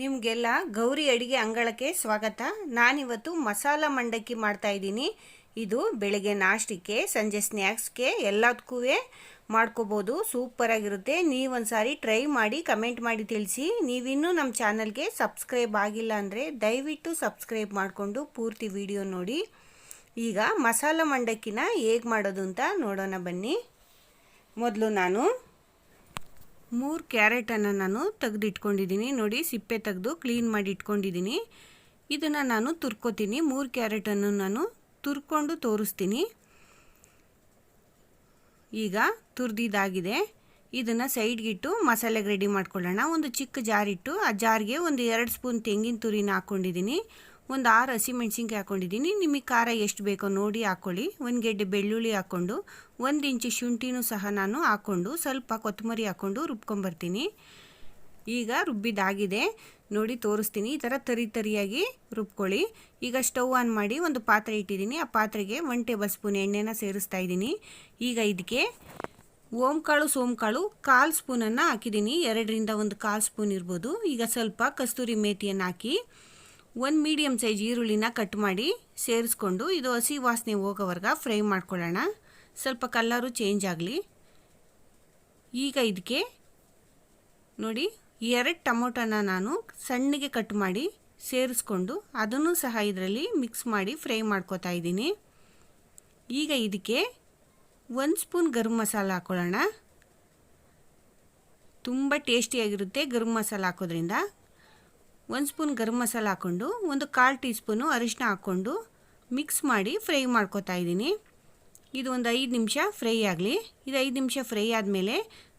ನಿಮಗೆಲ್ಲ ಗೌರಿ ಅಡಿಗೆ ಅಂಗಳಕ್ಕೆ ಸ್ವಾಗತ. ನಾನಿವತ್ತು ಮಸಾಲ ಮಂಡಕ್ಕಿ ಮಾಡ್ತಾ ಇದ್ದೀನಿ. ಇದು ಬೆಳಗ್ಗೆ ನಾಷ್ಟಕ್ಕೆ, ಸಂಜೆ ಸ್ನ್ಯಾಕ್ಸ್ಗೆ ಎಲ್ಲದಕ್ಕೂ ಮಾಡ್ಕೋಬೋದು. ಸೂಪರಾಗಿರುತ್ತೆ ನೀವೊಂದ್ಸಾರಿ ಟ್ರೈ ಮಾಡಿ, ಕಮೆಂಟ್ ಮಾಡಿ ತಿಳಿಸಿ. ನೀವಿನ್ನೂ ನಮ್ಮ ಚಾನಲ್ಗೆ ಸಬ್ಸ್ಕ್ರೈಬ್ ಆಗಿಲ್ಲ ಅಂದರೆ ದಯವಿಟ್ಟು ಸಬ್ಸ್ಕ್ರೈಬ್ ಮಾಡಿಕೊಂಡು ಪೂರ್ತಿ ವಿಡಿಯೋ ನೋಡಿ. ಈಗ ಮಸಾಲ ಮಂಡಕ್ಕಿನ ಹೇಗೆ ಮಾಡೋದು ಅಂತ ನೋಡೋಣ ಬನ್ನಿ. ಮೊದಲು ನಾನು ಮೂರು ಕ್ಯಾರೆಟನ್ನು ನಾನು ತೆಗೆದಿಟ್ಕೊಂಡಿದ್ದೀನಿ. ನೋಡಿ, ಸಿಪ್ಪೆ ತೆಗೆದು ಕ್ಲೀನ್ ಮಾಡಿ ಇಟ್ಕೊಂಡಿದ್ದೀನಿ. ಇದನ್ನು ನಾನು ತುರ್ಕೋತೀನಿ. ಮೂರು ಕ್ಯಾರೆಟನ್ನು ನಾನು ತುರ್ಕೊಂಡು ತೋರಿಸ್ತೀನಿ. ಈಗ ತುರಿದಿದ್ದಾಗಿದೆ. ಇದನ್ನು ಸೈಡ್ಗಿಟ್ಟು ಮಸಾಲೆಗೆ ರೆಡಿ ಮಾಡ್ಕೊಳ್ಳೋಣ. ಒಂದು ಚಿಕ್ಕ ಜಾರಿಟ್ಟು, ಆ ಜಾರ್ಗೆ ಒಂದು ಎರಡು ಸ್ಪೂನ್ ತೆಂಗಿನ ತುರಿನ ಹಾಕ್ಕೊಂಡಿದ್ದೀನಿ. ಒಂದು ಆರು ಹಸಿಮೆಣ್ಸಿನ್ಕಾಯಿ ಹಾಕ್ಕೊಂಡಿದ್ದೀನಿ ನಿಮಗೆ ಖಾರ ಎಷ್ಟು ಬೇಕೋ ನೋಡಿ ಹಾಕ್ಕೊಳ್ಳಿ ಒಂದು ಗೆಡ್ಡೆ ಬೆಳ್ಳುಳ್ಳಿ ಹಾಕ್ಕೊಂಡು ಒಂದು ಇಂಚು ಶುಂಠಿನೂ ಸಹ ನಾನು ಹಾಕ್ಕೊಂಡು ಸ್ವಲ್ಪ ಕೊತ್ತಂಬರಿ ಹಾಕ್ಕೊಂಡು ರುಬ್ಕೊಂಬರ್ತೀನಿ. ಈಗ ರುಬ್ಬಿದಾಗಿದೆ ನೋಡಿ, ತೋರಿಸ್ತೀನಿ. ಈ ಥರ ತರಿ ತರಿಯಾಗಿ ರುಬ್ಕೊಳ್ಳಿ. ಈಗ ಸ್ಟವ್ ಆನ್ ಮಾಡಿ ಒಂದು ಪಾತ್ರೆ ಇಟ್ಟಿದ್ದೀನಿ. ಆ ಪಾತ್ರೆಗೆ ಒನ್ ಟೇಬಲ್ ಸ್ಪೂನ್ ಎಣ್ಣೆನ ಸೇರಿಸ್ತಾ ಇದ್ದೀನಿ. ಈಗ ಇದಕ್ಕೆ ಓಂಕಾಳು, ಸೋಂಕಾಳು, ಕಾಲು ಸ್ಪೂನನ್ನು ಹಾಕಿದ್ದೀನಿ. ಎರಡರಿಂದ ಒಂದು ಕಾಲು ಸ್ಪೂನ್ ಇರ್ಬೋದು. ಈಗ ಸ್ವಲ್ಪ ಕಸ್ತೂರಿ ಮೇತಿಯನ್ನು ಹಾಕಿ ಒಂದು ಮೀಡಿಯಮ್ ಸೈಜ್ ಈರುಳ್ಳಿನ ಕಟ್ ಮಾಡಿ ಸೇರಿಸ್ಕೊಂಡು ಇದು ಹಸಿ ವಾಸನೆ ಹೋಗೋವರೆಗೆ ಫ್ರೈ ಮಾಡ್ಕೊಳ್ಳೋಣ. ಸ್ವಲ್ಪ ಕಲ್ಲರು ಚೇಂಜ್ ಆಗಲಿ. ಈಗ ಇದಕ್ಕೆ ನೋಡಿ ಎರಡು ಟೊಮೊಟೊನ ನಾನು ಸಣ್ಣಗೆ ಕಟ್ ಮಾಡಿ ಸೇರಿಸ್ಕೊಂಡು ಅದನ್ನು ಸಹ ಇದರಲ್ಲಿ ಮಿಕ್ಸ್ ಮಾಡಿ ಫ್ರೈ ಮಾಡ್ಕೋತಾ ಇದ್ದೀನಿ. ಈಗ ಇದಕ್ಕೆ ಒಂದು ಸ್ಪೂನ್ ಗರಂ ಮಸಾಲ ಹಾಕ್ಕೊಳ್ಳೋಣ ತುಂಬ ಟೇಸ್ಟಿಯಾಗಿರುತ್ತೆ ಗರಂ ಮಸಾಲ ಹಾಕೋದ್ರಿಂದ. ಒಂದು ಸ್ಪೂನ್ ಗರಂ ಮಸಾಲ ಹಾಕ್ಕೊಂಡು ಒಂದು ಕಾಲು ಟೀ ಸ್ಪೂನು ಅರಿಶಿನ ಹಾಕ್ಕೊಂಡು ಮಿಕ್ಸ್ ಮಾಡಿ ಫ್ರೈ ಮಾಡ್ಕೋತಾ ಇದ್ದೀನಿ. ಇದು ಒಂದು ಐದು ನಿಮಿಷ ಫ್ರೈ ಆಗಲಿ. ಇದು ಐದು ನಿಮಿಷ ಫ್ರೈ ಆದಮೇಲೆ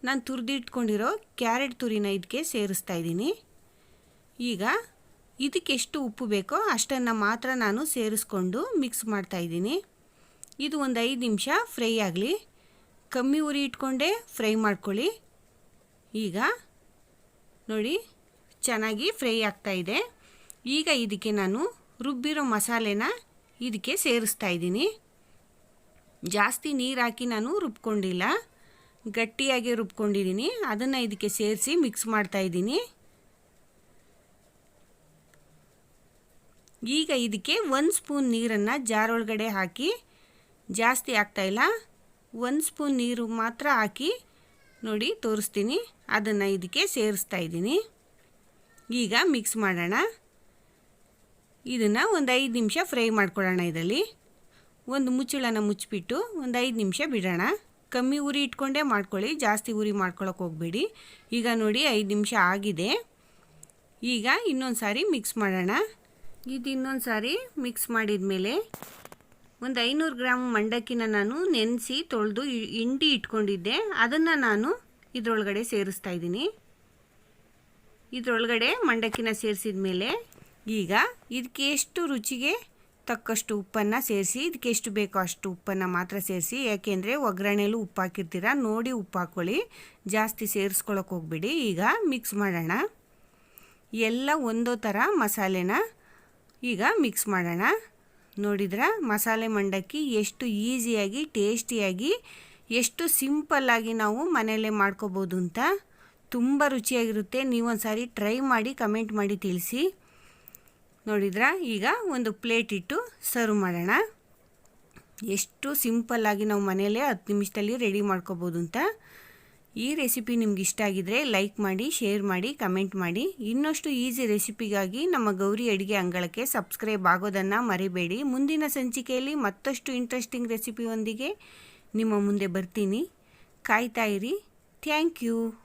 ನಾನು ತುರಿದಿಟ್ಕೊಂಡಿರೋ ಕ್ಯಾರೆಟ್ ತುರಿನ ಇದಕ್ಕೆ ಸೇರಿಸ್ತಾ ಇದ್ದೀನಿ. ಈಗ ಇದಕ್ಕೆ ಎಷ್ಟು ಉಪ್ಪು ಬೇಕೋ ಅಷ್ಟನ್ನು ಮಾತ್ರ ನಾನು ಸೇರಿಸ್ಕೊಂಡು ಮಿಕ್ಸ್ ಮಾಡ್ತಾ ಇದ್ದೀನಿ. ಇದು ಒಂದು ಐದು ನಿಮಿಷ ಫ್ರೈ ಆಗಲಿ. ಕಮ್ಮಿ ಉರಿ ಇಟ್ಕೊಂಡೇ ಫ್ರೈ ಮಾಡ್ಕೊಳ್ಳಿ. ಈಗ ನೋಡಿ ಚೆನ್ನಾಗಿ ಫ್ರೈ ಆಗ್ತಾ ಇದೆ. ಈಗ ಇದಕ್ಕೆ ನಾನು ರುಬ್ಬಿರೋ ಮಸಾಲೆನ ಇದಕ್ಕೆ ಸೇರಿಸ್ತಾ ಇದ್ದೀನಿ. ಜಾಸ್ತಿ ನೀರು ಹಾಕಿ ನಾನು ರುಬ್ಕೊಂಡಿಲ್ಲ. ಗಟ್ಟಿಯಾಗಿ ರುಬ್ಕೊಂಡಿದ್ದೀನಿ. ಅದನ್ನು ಇದಕ್ಕೆ ಸೇರಿಸಿ ಮಿಕ್ಸ್ ಮಾಡ್ತಾ ಇದ್ದೀನಿ. ಈಗ ಇದಕ್ಕೆ ಒಂದು ಸ್ಪೂನ್ ನೀರನ್ನು ಜಾರೊಳಗಡೆ ಹಾಕಿ, ಜಾಸ್ತಿ ಆಗ್ತಾಯಿಲ್ಲ ಒಂದು ಸ್ಪೂನ್ ನೀರು ಮಾತ್ರ ಹಾಕಿ ನೋಡಿ ತೋರಿಸ್ತೀನಿ. ಅದನ್ನು ಇದಕ್ಕೆ ಸೇರಿಸ್ತಾ ಇದ್ದೀನಿ. ಈಗ ಮಿಕ್ಸ್ ಮಾಡೋಣ. ಇದನ್ನು ಒಂದು ಐದು ನಿಮಿಷ ಫ್ರೈ ಮಾಡ್ಕೊಳ್ಳೋಣ ಇದರಲ್ಲಿ. ಒಂದು ಮುಚ್ಚಳನ ಮುಚ್ಚಿಬಿಟ್ಟು ಒಂದು ಐದು ನಿಮಿಷ ಬಿಡೋಣ. ಕಮ್ಮಿ ಉರಿ ಇಟ್ಕೊಂಡೇ ಮಾಡ್ಕೊಳ್ಳಿ, ಜಾಸ್ತಿ ಉರಿ ಮಾಡ್ಕೊಳಕ್ಕೆ ಹೋಗಬೇಡಿ. ಈಗ ನೋಡಿ ಐದು ನಿಮಿಷ ಆಗಿದೆ. ಈಗ ಇನ್ನೊಂದು ಸಾರಿ ಮಿಕ್ಸ್ ಮಾಡೋಣ. ಇದು ಇನ್ನೊಂದು ಸಾರಿ ಮಿಕ್ಸ್ ಮಾಡಿದ ಮೇಲೆ ಒಂದು ಐನೂರು ಗ್ರಾಮ್ ಮಂಡಕ್ಕಿನ ನಾನು ನೆನೆಸಿ ತೊಳೆದು ಇಂಡಿ ಇಟ್ಕೊಂಡಿದ್ದೆ. ಅದನ್ನು ನಾನು ಇದರೊಳಗಡೆ ಸೇರಿಸ್ತಾ ಇದ್ದೀನಿ. ಇದರೊಳಗಡೆ ಮಂಡಕ್ಕಿನ ಸೇರಿಸಿದ ಮೇಲೆ ಈಗ ಇದಕ್ಕೆ ಎಷ್ಟು ರುಚಿಗೆ ತಕ್ಕಷ್ಟು ಉಪ್ಪನ್ನು ಸೇರಿಸಿ, ಇದಕ್ಕೆ ಎಷ್ಟು ಬೇಕೋ ಅಷ್ಟು ಉಪ್ಪನ್ನು ಮಾತ್ರ ಸೇರಿಸಿ, ಯಾಕೆಂದರೆ ಒಗ್ಗರಣೆಲೂ ಉಪ್ಪು ಹಾಕಿರ್ತೀರ, ನೋಡಿ ಉಪ್ಪು ಹಾಕ್ಕೊಳ್ಳಿ ಜಾಸ್ತಿ ಸೇರಿಸ್ಕೊಳಕ್ಕೆ ಹೋಗ್ಬಿಡಿ. ಈಗ ಮಿಕ್ಸ್ ಮಾಡೋಣ. ಎಲ್ಲ ಒಂದೋ ಥರ ಮಸಾಲೆನ ಈಗ ಮಿಕ್ಸ್ ಮಾಡೋಣ. ನೋಡಿದ್ರ ಮಸಾಲೆ ಮಂಡಕ್ಕಿ ಎಷ್ಟು ಈಸಿಯಾಗಿ, ಟೇಸ್ಟಿಯಾಗಿ, ಎಷ್ಟು ಸಿಂಪಲ್ಲಾಗಿ ನಾವು ಮನೆಯಲ್ಲೇ ಮಾಡ್ಕೋಬೋದು ಅಂತ ತುಂಬ ರುಚಿಯಾಗಿರುತ್ತೆ. ನೀವೊಂದು ಸಾರಿ ಟ್ರೈ ಮಾಡಿ, ಕಮೆಂಟ್ ಮಾಡಿ ತಿಳಿಸಿ. ನೋಡಿದ್ರ? ಈಗ ಒಂದು ಪ್ಲೇಟ್ ಇಟ್ಟು ಸರ್ವ್ ಮಾಡೋಣ. ಎಷ್ಟು ಸಿಂಪಲ್ಲಾಗಿ ನಾವು ಮನೆಯಲ್ಲೇ ಹತ್ತು ನಿಮಿಷದಲ್ಲಿ ರೆಡಿ ಮಾಡ್ಕೋಬೋದು ಅಂತ. ಈ ರೆಸಿಪಿ ನಿಮ್ಗೆ ಇಷ್ಟ ಆಗಿದ್ರೆ ಲೈಕ್ ಮಾಡಿ, ಶೇರ್ ಮಾಡಿ, ಕಮೆಂಟ್ ಮಾಡಿ. ಇನ್ನಷ್ಟು ಈಸಿ ರೆಸಿಪಿಗಾಗಿ ನಮ್ಮ ಗೌರಿ ಅಡುಗೆ ಅಂಗಳಕ್ಕೆ ಸಬ್ಸ್ಕ್ರೈಬ್ ಆಗೋದನ್ನು ಮರಿಬೇಡಿ. ಮುಂದಿನ ಸಂಚಿಕೆಯಲ್ಲಿ ಮತ್ತಷ್ಟು ಇಂಟ್ರೆಸ್ಟಿಂಗ್ ರೆಸಿಪಿಯೊಂದಿಗೆ ನಿಮ್ಮ ಮುಂದೆ ಬರ್ತೀನಿ. ಕಾಯ್ತಾ ಇರಿ. Thank you.